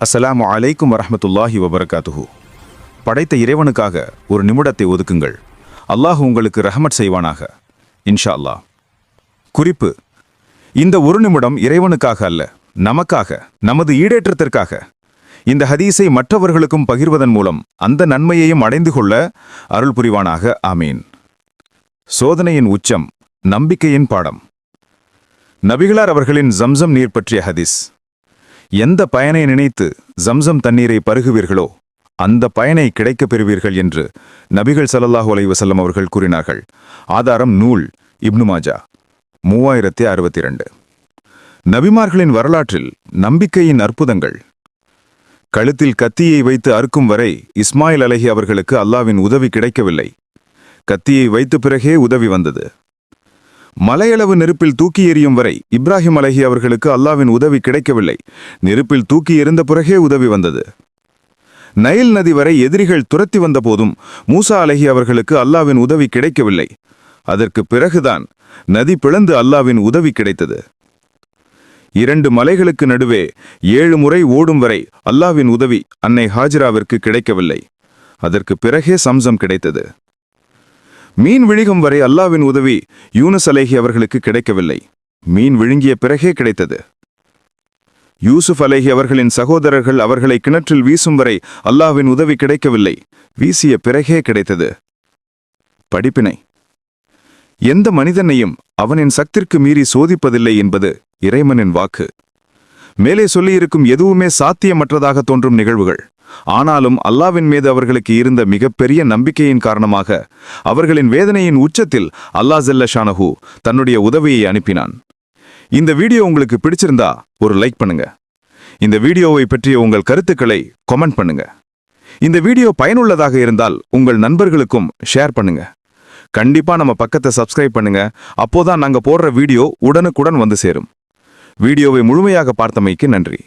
அஸ்ஸலாமு அலைக்கும் வரமத்துல்லாஹி வபரகாத்துஹூ. படைத்த இறைவனுக்காக ஒரு நிமிடத்தை ஒதுக்குங்கள். அல்லாஹ் உங்களுக்கு ரஹமத் செய்வானாக. இன்ஷா அல்லாஹ் குறிப்பு இந்த ஒரு நிமிடம் இறைவனுக்காக அல்ல நமக்காக நமது ஈடேற்றத்திற்காக. இந்த ஹதீஸை மற்றவர்களுக்கும் பகிர்வதன் மூலம் அந்த நன்மையையும் அடைந்து கொள்ள அருள் புரிவானாக ஆமீன். சோதனையின் உச்சம் நம்பிக்கையின் பாடம். நபிகளார் அவர்களின் ஜம்சம் நீர் பற்றிய ஹதீஸ். எந்த பயனை நினைத்து ஜம்சம் தண்ணீரை பருகுவீர்களோ அந்த பயனை கிடைக்கப் பெறுவீர்கள் என்று நபிகள் ஸல்லல்லாஹு அலைஹி அவர்கள் கூறினார்கள். ஆதாரம் நூல் இப்னு மாஜா மூவாயிரத்தி அறுபத்தி இரண்டு நபிமார்களின் வரலாற்றில் நம்பிக்கையின் அற்புதங்கள். கழுத்தில் கத்தியை வைத்து அறுக்கும் வரை இஸ்மாயில் அலஹி அவர்களுக்கு அல்லாவின் உதவி கிடைக்கவில்லை. கத்தியை வைத்த பிறகே உதவி வந்தது. மலையளவு நெருப்பில் தூக்கி எறியும் வரை இப்ராஹிம் அலஹி அவர்களுக்கு அல்லாவின் உதவி கிடைக்கவில்லை. நெருப்பில் தூக்கி எறிந்த பிறகே உதவி வந்தது. நைல் நதி வரை எதிரிகள் துரத்தி வந்த போதும் மூசா அலஹி அவர்களுக்கு அல்லாவின் உதவி கிடைக்கவில்லை. அதற்கு பிறகுதான் நதி பிளந்து அல்லாவின் உதவி கிடைத்தது. இரண்டு மலைகளுக்கு நடுவே ஏழு முறை ஓடும் வரை அல்லாவின் உதவி அன்னை ஹாஜிராவிற்கு கிடைக்கவில்லை. அதற்கு பிறகே சம்சம் கிடைத்தது. மீன் விழுகும் வரை அல்லாவின் உதவி யூனஸ் அலேஹி அவர்களுக்கு கிடைக்கவில்லை. மீன் விழுங்கிய பிறகே கிடைத்தது. யூசுப் அலேஹி அவர்களின் சகோதரர்கள் அவர்களை கிணற்றில் வீசும் வரை அல்லாவின் உதவி கிடைக்கவில்லை. வீசிய பிறகே கிடைத்தது. படிப்பினை. எந்த மனிதனையும் அவனின் சக்திற்கு மீறி சோதிப்பதில்லை என்பது இறைமனின் வாக்கு. மேலே சொல்லியிருக்கும் எதுவுமே சாத்தியமற்றதாக தோன்றும் நிகழ்வுகள். ஆனாலும் அல்லாவின் மீது அவர்களுக்கு இருந்த மிகப்பெரிய நம்பிக்கையின் காரணமாக அவர்களின் வேதனையின் உச்சத்தில் அல்லாஹ் ஜெல்ல ஷானஹு தன்னுடைய உதவியை அனுப்பினான். இந்த வீடியோ உங்களுக்கு பிடிச்சிருந்தா ஒரு லைக் பண்ணுங்க. இந்த வீடியோவை பற்றிய உங்கள் கருத்துக்களை கமெண்ட் பண்ணுங்க. இந்த வீடியோ பயனுள்ளதாக இருந்தால் உங்கள் நண்பர்களுக்கும் ஷேர் பண்ணுங்க. கண்டிப்பா நம்ம பக்கத்தை சப்ஸ்கிரைப் பண்ணுங்க. அப்போதான் நாங்க போடுற வீடியோ உடனுக்குடன் வந்து சேரும். வீடியோவை முழுமையாக பார்த்தமைக்கு நன்றி.